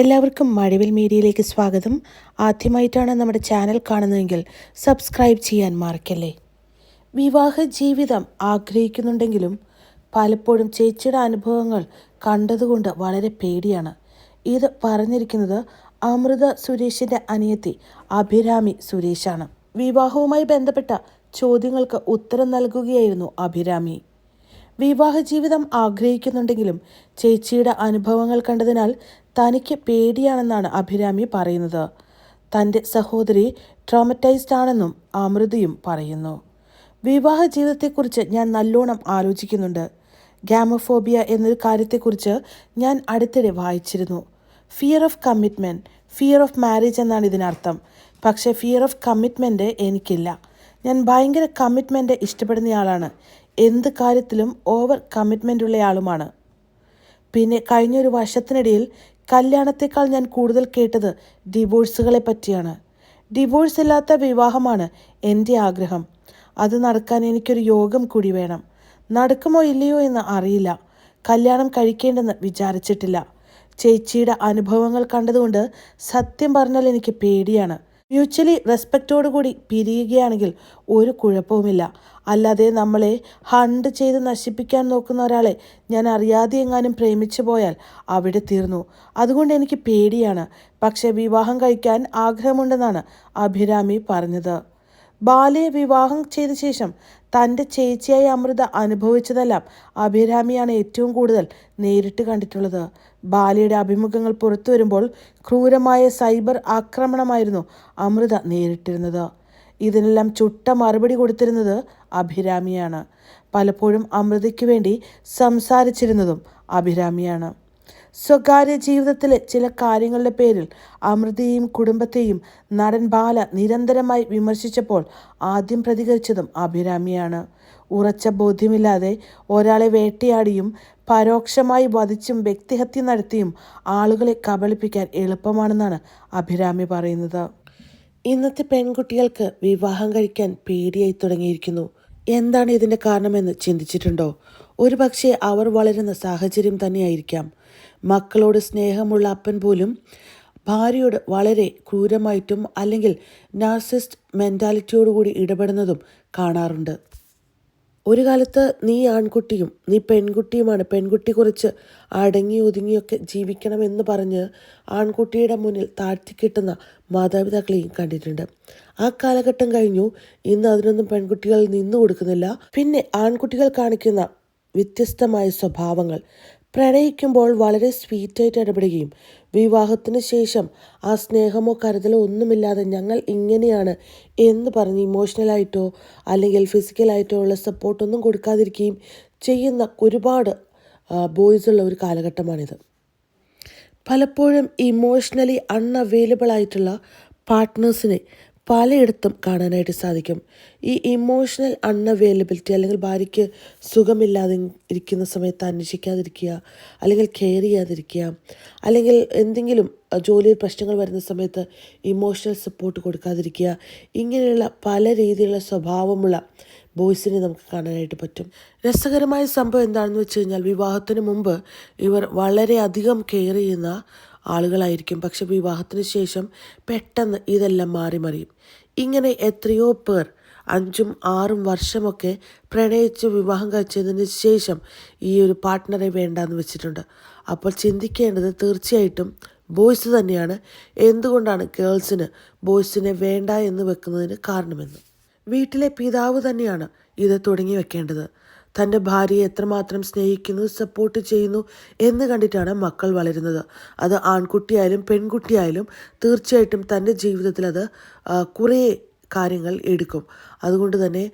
എല്ലാവർക്കും മഴവിൽ മീഡിയയിലേക്ക് സ്വാഗതം. ആദ്യമായിട്ടാണ് നമ്മുടെ ചാനൽ കാണുന്നതെങ്കിൽ സബ്സ്ക്രൈബ് ചെയ്യാൻ മറക്കല്ലേ. വിവാഹ ജീവിതം ആഗ്രഹിക്കുന്നുണ്ടെങ്കിലും പലപ്പോഴും ചേച്ചിയുടെ അനുഭവങ്ങൾ കണ്ടതുകൊണ്ട് വളരെ പേടിയാണ്. ഇത് പറഞ്ഞിരിക്കുന്നത് അമൃത സുരേഷിന്റെ അനിയത്തി അഭിരാമി സുരേഷാണ്. വിവാഹവുമായി ബന്ധപ്പെട്ട ചോദ്യങ്ങൾക്ക് ഉത്തരം നൽകുകയായിരുന്നു അഭിരാമി. വിവാഹ ജീവിതം ആഗ്രഹിക്കുന്നുണ്ടെങ്കിലും ചേച്ചിയുടെ അനുഭവങ്ങൾ കണ്ടതിനാൽ തനിക്ക് പേടിയാണെന്നാണ് അഭിരാമി പറയുന്നത്. തന്റെ സഹോദരി ട്രോമറ്റൈസ്ഡ് ആണെന്നും അമൃതയും പറയുന്നു. വിവാഹ ജീവിതത്തെക്കുറിച്ച് ഞാൻ നല്ലോണം ആലോചിക്കുന്നുണ്ട്. ഗാമഫോബിയ എന്നൊരു കാര്യത്തെക്കുറിച്ച് ഞാൻ അടുത്തിടെ വായിച്ചിരുന്നു. Fear of commitment fear of marriage എന്നാണ് ഇതിനർത്ഥം. പക്ഷേ ഫിയർ ഓഫ് കമ്മിറ്റ്മെന്റ് എനിക്കില്ല. ഞാൻ ഭയങ്കര കമ്മിറ്റ്മെന്റ് ഇഷ്ടപ്പെടുന്നയാളാണ്. എന്ത് കാര്യത്തിലും ഓവർ കമ്മിറ്റ്മെന്റ് ഉള്ളയാളുമാണ് പിന്നെ കഴിഞ്ഞൊരു വർഷത്തിനിടയിൽ കല്യാണത്തെക്കാൾ ഞാൻ കൂടുതൽ കേട്ടത് ഡിവോഴ്സുകളെ പറ്റിയാണ്. ഡിവോഴ്സ് ഇല്ലാത്ത വിവാഹമാണ് എന്റെ ആഗ്രഹം. അത് നടക്കാൻ എനിക്കൊരു യോഗം കൂടി വേണം. നടക്കുമോ ഇല്ലയോ എന്ന് അറിയില്ല. കല്യാണം കഴിക്കേണ്ടെന്ന് വിചാരിച്ചിട്ടില്ല. ചേച്ചിയുടെ അനുഭവങ്ങൾ കണ്ടതുകൊണ്ട് സത്യം പറഞ്ഞാൽ എനിക്ക് പേടിയാണ്. മ്യൂച്വലി റെസ്പെക്റ്റോടുകൂടി പിരിയുകയാണെങ്കിൽ ഒരു കുഴപ്പവുമില്ല. അല്ലാതെ നമ്മളെ ഹണ്ട് ചെയ്ത് നശിപ്പിക്കാൻ നോക്കുന്ന ഒരാളെ ഞാൻ അറിയാതെ എങ്ങാനും പ്രേമിച്ചു പോയാൽ അവിടെ തീർന്നു. അതുകൊണ്ട് എനിക്ക് പേടിയാണ്. പക്ഷേ വിവാഹം കഴിക്കാൻ ആഗ്രഹമുണ്ടെന്നാണ് അഭിരാമി പറഞ്ഞത്. ബാലയെ വിവാഹം ചെയ്ത ശേഷം തന്റെ ചേച്ചിയായ അമൃത അനുഭവിച്ചതെല്ലാം അഭിരാമിയാണ് ഏറ്റവും കൂടുതൽ നേരിട്ട് കണ്ടിട്ടുള്ളത്. ബാലയുടെ അഭിമുഖങ്ങൾ പുറത്തു വരുമ്പോൾ ക്രൂരമായ സൈബർ ആക്രമണമായിരുന്നു അമൃത നേരിട്ടിരുന്നത്. ഇതിനെല്ലാം ചുട്ട മറുപടി കൊടുത്തിരുന്നത് അഭിരാമിയാണ്. പലപ്പോഴും അമൃതയ്ക്ക് വേണ്ടി സംസാരിച്ചിരുന്നതും അഭിരാമിയാണ്. സ്വകാര്യ ജീവിതത്തിലെ ചില കാര്യങ്ങളുടെ പേരിൽ അമൃതയെയും കുടുംബത്തെയും നടൻ ബാല നിരന്തരമായി വിമർശിച്ചപ്പോൾ ആദ്യം പ്രതികരിച്ചതും അഭിരാമിയാണ്. ഉറച്ച ബോധ്യമില്ലാതെ ഒരാളെ വേട്ടയാടിയും പരോക്ഷമായി വധിച്ചും വ്യക്തിഹത്യ നടത്തിയും ആളുകളെ കബളിപ്പിക്കാൻ എളുപ്പമാണെന്നാണ് അഭിരാമി പറയുന്നത്. ഇന്നത്തെ പെൺകുട്ടികൾക്ക് വിവാഹം കഴിക്കാൻ പേടിയായി തുടങ്ങിയിരിക്കുന്നു. എന്താണ് ഇതിന്റെ കാരണമെന്ന് ചിന്തിച്ചിട്ടുണ്ടോ? ഒരു പക്ഷേ അവർ വളരുന്ന സാഹചര്യം തന്നെയായിരിക്കാം. മക്കളോട് സ്നേഹമുള്ള അപ്പൻ പോലും ഭാര്യയോട് വളരെ ക്രൂരമായിട്ടും അല്ലെങ്കിൽ നാർസിസ്റ്റ് മെന്റാലിറ്റിയോടുകൂടി ഇടപെടുന്നതും കാണാറുണ്ട്. ഒരു കാലത്ത് നീ ആൺകുട്ടിയും നീ പെൺകുട്ടിയുമാണ്. പെൺകുട്ടി കുറിച്ച് അടങ്ങി ഒതുങ്ങിയൊക്കെ ജീവിക്കണമെന്ന് പറഞ്ഞ് ആൺകുട്ടിയുടെ മുന്നിൽ താഴ്ത്തിക്കിട്ടുന്ന മാതാപിതാക്കളെയും കണ്ടിട്ടുണ്ട്. ആ കാലഘട്ടം കഴിഞ്ഞു. ഇന്ന് അതിനൊന്നും പെൺകുട്ടികൾ നിന്നു കൊടുക്കുന്നില്ല. പിന്നെ ആൺകുട്ടികൾ കാണിക്കുന്ന വ്യത്യസ്തമായ സ്വഭാവങ്ങൾ. പ്രണയിക്കുമ്പോൾ വളരെ സ്വീറ്റായിട്ട് ഇടപെടുകയും വിവാഹത്തിന് ശേഷം ആ സ്നേഹമോ കരുതലോ ഒന്നുമില്ലാതെ ഞങ്ങൾ ഇങ്ങനെയാണ് എന്ന് പറഞ്ഞ് ഇമോഷണലായിട്ടോ അല്ലെങ്കിൽ ഫിസിക്കലായിട്ടോ ഉള്ള സപ്പോർട്ടൊന്നും കൊടുക്കാതിരിക്കുകയും ചെയ്യുന്ന ഒരുപാട് ബോയ്സ് ഉള്ള ഒരു കാലഘട്ടമാണിത്. പലപ്പോഴും ഇമോഷണലി അൺഅവൈലബിൾ ആയിട്ടുള്ള പാർട്ട്നേഴ്സിനെ പലയിടത്തും കാണാനായിട്ട് സാധിക്കും. ഈ ഇമോഷണൽ അൺഅവൈലബിലിറ്റി അല്ലെങ്കിൽ ഭാര്യയ്ക്ക് സുഖമില്ലാതെ ഇരിക്കുന്ന സമയത്ത് അന്വേഷിക്കാതിരിക്കുക അല്ലെങ്കിൽ കെയർ ചെയ്യാതിരിക്കുക അല്ലെങ്കിൽ എന്തെങ്കിലും ജോലിയിൽ പ്രശ്നങ്ങൾ വരുന്ന സമയത്ത് ഇമോഷണൽ സപ്പോർട്ട് കൊടുക്കാതിരിക്കുക ഇങ്ങനെയുള്ള പല രീതിയിലുള്ള സ്വഭാവമുള്ള ബോയ്സിനെ നമുക്ക് കാണാനായിട്ട് പറ്റും. രസകരമായ സംഭവം എന്താണെന്ന് വെച്ച് കഴിഞ്ഞാൽ വിവാഹത്തിന് മുമ്പ് ഇവർ വളരെയധികം കെയർ ചെയ്യുന്ന ആളുകളായിരിക്കും. പക്ഷെ വിവാഹത്തിന് ശേഷം പെട്ടെന്ന് ഇതെല്ലാം മാറി മറിയും ഇങ്ങനെ എത്രയോ പേർ അഞ്ചും ആറും വർഷമൊക്കെ പ്രണയിച്ച് വിവാഹം കഴിച്ചതിന് ശേഷം ഈ ഒരു പാർട്ട്ണറെ വേണ്ടാന്ന് വെച്ചിട്ടുണ്ട്. അപ്പോൾ ചിന്തിക്കേണ്ടത് തീർച്ചയായിട്ടും ബോയ്സ് തന്നെയാണ്. എന്തുകൊണ്ടാണ് ഗേൾസിന് ബോയ്സിനെ വേണ്ട എന്ന് വെക്കുന്നതിന് കാരണമെന്ന്? വീട്ടിലെ പിതാവ് തന്നെയാണ് ഇത് തുടങ്ങി വെക്കേണ്ടത്. തന്റെ ഭാര്യയെ എത്രമാത്രം സ്നേഹിക്കുന്നു സപ്പോർട്ട് ചെയ്യുന്നു എന്ന് കണ്ടിട്ടാണ് മക്കൾ വളരുന്നത്. അത് ആൺകുട്ടിയായാലും പെൺകുട്ടിയായാലും തീർച്ചയായിട്ടും തന്റെ ജീവിതത്തിൽ അത് കുറേ കാര്യങ്ങൾ എടുക്കും. അതുകൊണ്ട് തന്നെ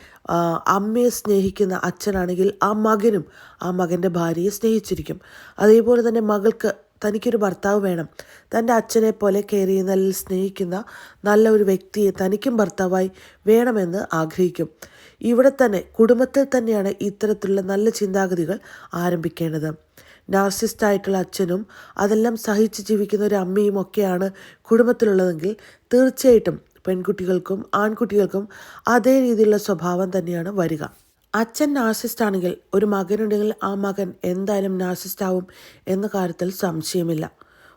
അമ്മയെ സ്നേഹിക്കുന്ന അച്ഛനാണെങ്കിൽ ആ മകനും ആ മകന്റെ ഭാര്യയെ സ്നേഹിച്ചിരിക്കും. അതേപോലെ തന്നെ മകൾക്ക് തനിക്കൊരു ഭർത്താവ് വേണം. തന്റെ അച്ഛനെ പോലെ കെയർ ചെയ്യുന്ന സ്നേഹിക്കുന്ന നല്ല ഒരു വ്യക്തിയെ തനിക്കും ഭർത്താവായി വേണമെന്ന് ആഗ്രഹിക്കും. ഇവിടെ തന്നെ കുടുംബത്തിൽ തന്നെയാണ് ഇത്തരത്തിലുള്ള നല്ല ചിന്താഗതികൾ ആരംഭിക്കേണ്ടത്. നാർസിസ്റ്റ് ആയിട്ടുള്ള അച്ഛനും അതെല്ലാം സഹിച്ച് ജീവിക്കുന്ന ഒരു അമ്മയും ഒക്കെയാണ് കുടുംബത്തിലുള്ളതെങ്കിൽ തീർച്ചയായിട്ടും പെൺകുട്ടികൾക്കും ആൺകുട്ടികൾക്കും അതേ രീതിയിലുള്ള സ്വഭാവം തന്നെയാണ് വരിക. അച്ഛൻ നാർസിസ്റ്റ് ആണെങ്കിൽ ഒരു മകനുണ്ടെങ്കിൽ ആ മകൻ എന്തായാലും നാർസിസ്റ്റ് ആവും എന്ന കാര്യത്തിൽ സംശയമില്ല.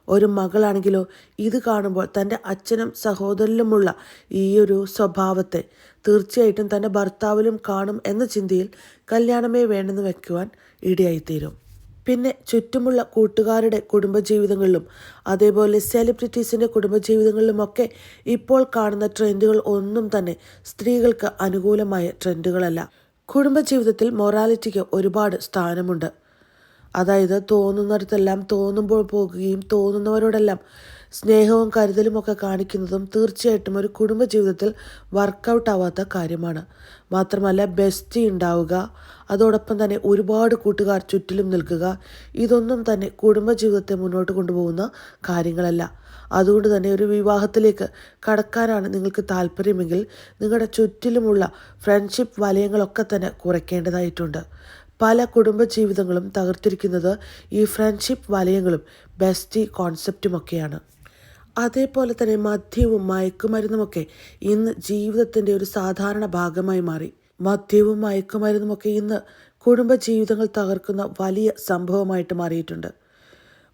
ഒരു മകളാണെങ്കിലോ ഇത് കാണുമ്പോൾ തന്റെ അച്ഛനും സഹോദരനിലുമുള്ള ഈ ഒരു സ്വഭാവത്തെ തീർച്ചയായിട്ടും തന്റെ ഭർത്താവിലും കാണും എന്ന ചിന്തയിൽ കല്യാണമേ വേണ്ടെന്ന് വെക്കുവാൻ ഇടയായിത്തീരും. പിന്നെ ചുറ്റുമുള്ള കൂട്ടുകാരുടെ കുടുംബജീവിതങ്ങളിലും അതേപോലെ സെലിബ്രിറ്റീസിന്റെ കുടുംബജീവിതങ്ങളിലുമൊക്കെ ഇപ്പോൾ കാണുന്ന ട്രെൻഡുകൾ ഒന്നും തന്നെ സ്ത്രീകൾക്ക് അനുകൂലമായ ട്രെൻഡുകളല്ല കുടുംബജീവിതത്തിൽ മൊറാലിറ്റിക്ക് ഒരുപാട് സ്ഥാനമുണ്ട്. അതായത് തോന്നുന്നിടത്തെല്ലാം തോന്നുമ്പോൾ പോകുകയും തോന്നുന്നവരോടെല്ലാം സ്നേഹവും കരുതലും ഒക്കെ കാണിക്കുന്നതും തീർച്ചയായിട്ടും ഒരു കുടുംബജീവിതത്തിൽ വർക്കൗട്ട് ആവാത്ത കാര്യമാണ്. മാത്രമല്ല ബെസ്റ്റി ഉണ്ടാവുക അതോടൊപ്പം തന്നെ ഒരുപാട് കൂട്ടുകാർ ചുറ്റിലും നിൽക്കുക ഇതൊന്നും തന്നെ കുടുംബജീവിതത്തെ മുന്നോട്ട് കൊണ്ടുപോകുന്ന കാര്യങ്ങളല്ല. അതുകൊണ്ട് തന്നെ ഒരു വിവാഹത്തിലേക്ക് കടക്കാനാണ് നിങ്ങൾക്ക് താല്പര്യമെങ്കിൽ നിങ്ങളുടെ ചുറ്റിലുമുള്ള ഫ്രണ്ട്ഷിപ്പ് വലയങ്ങളൊക്കെ തന്നെ കുറയ്ക്കേണ്ടതായിട്ടുണ്ട്. പല കുടുംബ ജീവിതങ്ങളും തകർത്തിരിക്കുന്നത് ഈ ഫ്രണ്ട്ഷിപ്പ് വലയങ്ങളും ബെസ്റ്റി കോൺസെപ്റ്റുമൊക്കെയാണ് അതേപോലെ തന്നെ മദ്യവും മയക്കുമരുന്നുമൊക്കെ ഇന്ന് ജീവിതത്തിന്റെ ഒരു സാധാരണ ഭാഗമായി മാറി. മദ്യവും മയക്കുമരുന്നുമൊക്കെ ഇന്ന് കുടുംബ ജീവിതങ്ങൾ തകർക്കുന്ന വലിയ സംഭവമായിട്ട് മാറിയിട്ടുണ്ട്.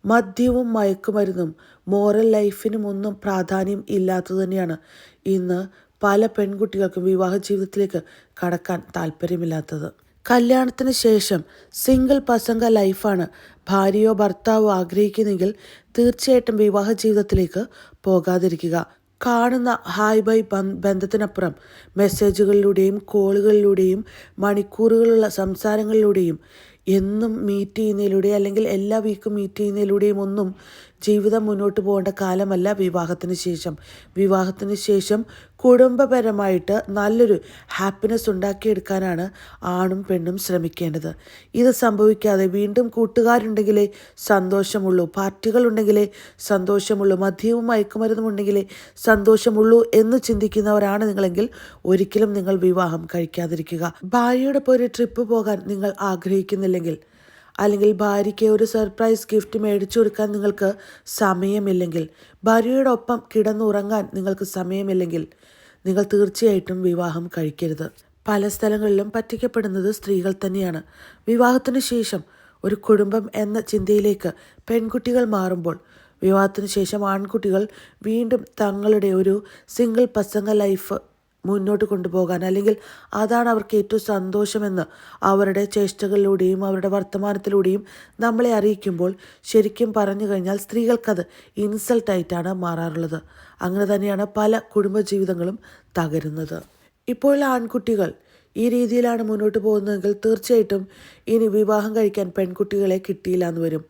മദ്യവും മയക്കുമരുന്നും മോറൽ ലൈഫിനും ഒന്നും പ്രാധാന്യം ഇല്ലാത്തത് തന്നെയാണ്. ഇന്ന് പല പെൺകുട്ടികൾക്കും വിവാഹ ജീവിതത്തിലേക്ക് കടക്കാൻ താല്പര്യമില്ലാത്തത്. കല്യാണത്തിന് ശേഷം സിംഗിൾ പസംഗ ലൈഫാണ് ഭാര്യയോ ഭർത്താവോ ആഗ്രഹിക്കുന്നെങ്കിൽ തീർച്ചയായിട്ടും വിവാഹ ജീവിതത്തിലേക്ക് പോകാതിരിക്കുക. കാണുന്ന ഹായ് ബൈ ബന്ധത്തിനപ്പുറം മെസ്സേജുകളിലൂടെയും കോളുകളിലൂടെയും മണിക്കൂറുകളുള്ള സംസാരങ്ങളിലൂടെയും എന്നും മീറ്റ് ചെയ്യുന്നതിലൂടെ അല്ലെങ്കിൽ എല്ലാ വീക്കും മീറ്റ് ചെയ്യുന്നതിലൂടെയും ഒന്നും ജീവിതം മുന്നോട്ട് പോകേണ്ട കാലമല്ല വിവാഹത്തിന് ശേഷം. വിവാഹത്തിന് ശേഷം കുടുംബപരമായിട്ട് നല്ലൊരു ഹാപ്പിനെസ് ഉണ്ടാക്കിയെടുക്കാനാണ് ആണും പെണ്ണും ശ്രമിക്കേണ്ടത്. ഇത് സംഭവിക്കാതെ വീണ്ടും കൂട്ടുകാരുണ്ടെങ്കിലേ സന്തോഷമുള്ളൂ. പാർട്ടികളുണ്ടെങ്കിലേ സന്തോഷമുള്ളൂ. മദ്യവും മയക്കുമരുന്നും ഉണ്ടെങ്കിലേ സന്തോഷമുള്ളൂ എന്ന് ചിന്തിക്കുന്നവരാണ് നിങ്ങളെങ്കിൽ ഒരിക്കലും നിങ്ങൾ വിവാഹം കഴിക്കാതിരിക്കുക. ഭാര്യയോടൊപ്പം ഒരു ട്രിപ്പ് പോകാൻ നിങ്ങൾ ആഗ്രഹിക്കുന്നില്ലെങ്കിൽ അല്ലെങ്കിൽ ഭാര്യയ്ക്ക് ഒരു സർപ്രൈസ് ഗിഫ്റ്റ് മേടിച്ചു കൊടുക്കാൻ നിങ്ങൾക്ക് സമയമില്ലെങ്കിൽ ഭാര്യയോടൊപ്പം കിടന്നുറങ്ങാൻ നിങ്ങൾക്ക് സമയമില്ലെങ്കിൽ നിങ്ങൾ തീർച്ചയായിട്ടും വിവാഹം കഴിക്കരുത്. പല സ്ഥലങ്ങളിലും പറ്റിക്കപ്പെടുന്നത് സ്ത്രീകൾ തന്നെയാണ്. വിവാഹത്തിന് ശേഷം ഒരു കുടുംബം എന്ന ചിന്തയിലേക്ക് പെൺകുട്ടികൾ മാറുമ്പോൾ വിവാഹത്തിന് ശേഷം ആൺകുട്ടികൾ വീണ്ടും തങ്ങളുടെ ഒരു സിംഗിൾ പസംഗ ലൈഫ് മുന്നോട്ട് കൊണ്ടുപോകാൻ അല്ലെങ്കിൽ അതാണ് അവർക്ക് ഏറ്റവും സന്തോഷമെന്ന് അവരുടെ ചേഷ്ടകളിലൂടെയും അവരുടെ വർത്തമാനത്തിലൂടെയും നമ്മളെ അറിയിക്കുമ്പോൾ ശരിക്കും പറഞ്ഞു കഴിഞ്ഞാൽ സ്ത്രീകൾക്കത് ഇൻസൾട്ടായിട്ടാണ് മാറാറുള്ളത്. അങ്ങനെ തന്നെയാണ് പല കുടുംബജീവിതങ്ങളും തകരുന്നത്. ഇപ്പോൾ ആൺകുട്ടികൾ ഈ രീതിയിലാണ് മുന്നോട്ട് പോകുന്നതെങ്കിൽ തീർച്ചയായിട്ടും ഇനി വിവാഹം കഴിക്കാൻ പെൺകുട്ടികളെ കിട്ടിയില്ല എന്ന് വരും.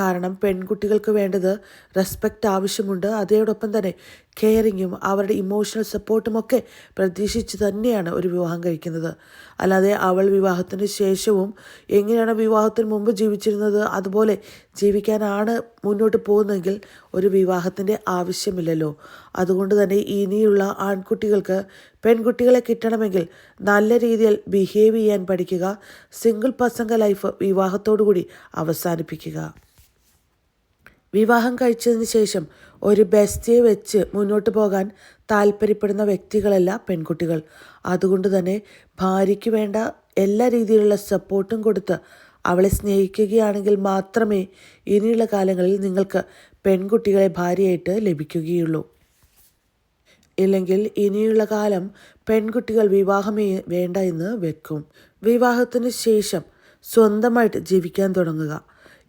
കാരണം പെൺകുട്ടികൾക്ക് വേണ്ടത് റെസ്പെക്റ്റ് ആവശ്യമുണ്ട്. അതോടൊപ്പം തന്നെ കെയറിങ്ങും അവരുടെ ഇമോഷണൽ സപ്പോർട്ടും ഒക്കെ പ്രതീക്ഷിച്ച് തന്നെയാണ് ഒരു വിവാഹം കഴിക്കുന്നത്. അല്ലാതെ അവൾ വിവാഹത്തിന് ശേഷവും എങ്ങനെയാണ് വിവാഹത്തിന് മുമ്പ് ജീവിച്ചിരുന്നത്? അതുപോലെ ജീവിക്കാനാണ് മുന്നോട്ട് പോകുന്നതെങ്കിൽ ഒരു വിവാഹത്തിന്റെ ആവശ്യമില്ലല്ലോ. അതുകൊണ്ട് തന്നെ ഇനിയുള്ള ആൺകുട്ടികൾക്ക് പെൺകുട്ടികളെ കിട്ടണമെങ്കിൽ നല്ല രീതിയിൽ ബിഹേവ് ചെയ്യാൻ പഠിക്കുക. സിംഗിൾ പസംഗ ലൈഫ് വിവാഹത്തോടു കൂടി അവസാനിപ്പിക്കുക. വിവാഹം കഴിച്ചതിന് ശേഷം ഒരു ബെസ്റ്റിയെ വെച്ച് മുന്നോട്ട് പോകാൻ താല്പര്യപ്പെടുന്ന വ്യക്തികളല്ല പെൺകുട്ടികൾ. അതുകൊണ്ട് തന്നെ ഭാര്യയ്ക്ക് വേണ്ട എല്ലാ രീതിയിലുള്ള സപ്പോർട്ടും കൊടുത്ത് അവളെ സ്നേഹിക്കുകയാണെങ്കിൽ മാത്രമേ ഇനിയുള്ള കാലങ്ങളിൽ നിങ്ങൾക്ക് പെൺകുട്ടികളെ ഭാര്യയായിട്ട് ലഭിക്കുകയുള്ളൂ. ഇല്ലെങ്കിൽ ഇനിയുള്ള കാലം പെൺകുട്ടികൾ വിവാഹമേ വേണ്ട എന്ന് വെക്കും. വിവാഹത്തിന് ശേഷം സ്വന്തമായിട്ട് ജീവിക്കാൻ തുടങ്ങുക.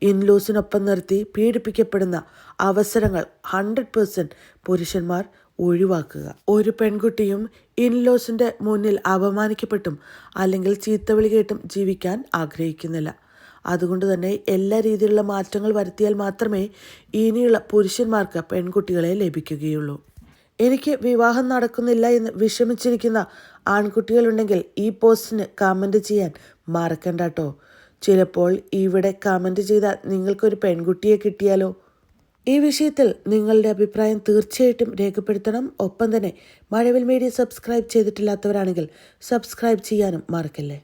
ഇൻലൂസിനൊപ്പം നിർത്തി പീഡിപ്പിക്കപ്പെടുന്ന അവസരങ്ങൾ ഹൺഡ്രഡ് പേഴ്സന്റ് പുരുഷന്മാർ ഒഴിവാക്കുക. ഒരു പെൺകുട്ടിയും ഇൻലോസിന്റെ മുന്നിൽ അപമാനിക്കപ്പെട്ടും അല്ലെങ്കിൽ ചീത്തവിളി കേട്ടും ജീവിക്കാൻ ആഗ്രഹിക്കുന്നില്ല. അതുകൊണ്ട് തന്നെ എല്ലാ രീതിയിലുള്ള മാറ്റങ്ങൾ വരുത്തിയാൽ മാത്രമേ ഇനിയുള്ള പുരുഷന്മാർക്ക് പെൺകുട്ടികളെ ലഭിക്കുകയുള്ളൂ. എനിക്ക് വിവാഹം നടക്കുന്നില്ല എന്ന് വിഷമിച്ചിരിക്കുന്ന ആൺകുട്ടികളുണ്ടെങ്കിൽ ഈ പോസ്റ്റിന് കമന്റ് ചെയ്യാൻ മറക്കണ്ട കേട്ടോ. ചിലപ്പോൾ ഇവിടെ കമന്റ് ചെയ്താൽ നിങ്ങൾക്കൊരു പെൺകുട്ടിയെ കിട്ടിയാലോ? ഈ വിഷയത്തിൽ നിങ്ങളുടെ അഭിപ്രായം തീർച്ചയായിട്ടും രേഖപ്പെടുത്തണം. ഒപ്പം തന്നെ മഴവിൽ മീഡിയ സബ്സ്ക്രൈബ് ചെയ്തിട്ടില്ലാത്തവരാണെങ്കിൽ സബ്സ്ക്രൈബ് ചെയ്യാനും മറക്കല്ലേ?